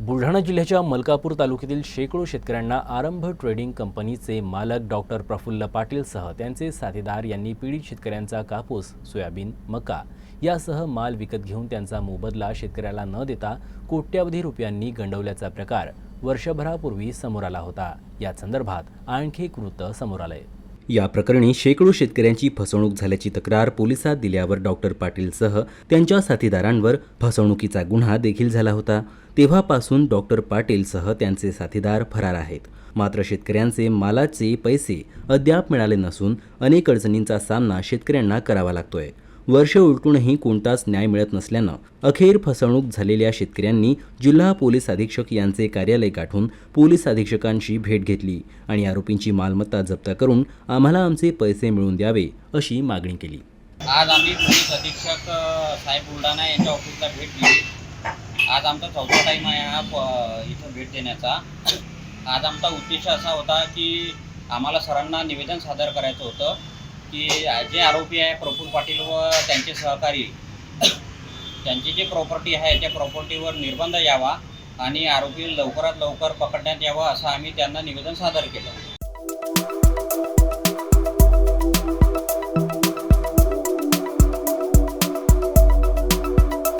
बुलढाणा जिल्ह्याच्या मलकापूर तालुक्यातील शेकडो शेतकऱ्यांना आरंभ ट्रेडिंग कंपनीचे मालक डॉक्टर प्रफुल्ल पाटीलसह त्यांचे साथीदार यांनी पीडित शेतकऱ्यांचा कापूस सोयाबीन मका यासह माल विकत घेऊन त्यांचा मोबदला शेतकऱ्याला न देता कोट्यावधी रुपयांनी गंडवल्याचा प्रकार वर्षभरापूर्वी समोर आला होता. या संदर्भात आणखी एक वृत्त समोर आलंय. या प्रकरणी शेकडो शेतकऱ्यांची फसवणूक झाल्याची तक्रार पोलिसात दिल्यावर डॉक्टर पाटीलसह त्यांच्या साथीदारांवर फसवणुकीचा गुन्हा देखील झाला होता. तेव्हापासून डॉक्टर पाटीलसह त्यांचे साथीदार फरार आहेत. मात्र शेतकऱ्यांचे मालाचे पैसे अद्याप मिळाले नसून अनेक अडचणींचा सामना शेतकऱ्यांना करावा लागतोय. वर्ष उलटूनही कोणताच न्याय मिळत नसल्यानं अखेर फसवणूक झालेल्या शेतकऱ्यांनी जिल्हा पोलीस अधीक्षक यांचे कार्यालय गाठून पोलीस अधीक्षकांशी भेट घेतली आणि आरोपींची मालमत्ता जप्त करून आम्हाला आमचे पैसे मिळवून द्यावे अशी मागणी केली. आज आम्ही पोलीस अधीक्षक साहेब बुलढाणा यांच्या ऑफिसला भेट दिली. आज आमचा चौथा टाईम आहे हा इथं भेट देण्याचा. आज आमचा उद्देश असा होता की आम्हाला सरांना निवेदन सादर करायचं होतं. की जे आरोपी आहे प्रफुल पाटील व त्यांचे सहकारी त्यांची जी प्रॉपर्टी आहे त्या प्रॉपर्टीवर निर्बंध यावा आणि आरोपी लवकरात लवकर पकडण्यात यावा असं आम्ही त्यांना निवेदन सादर केलं.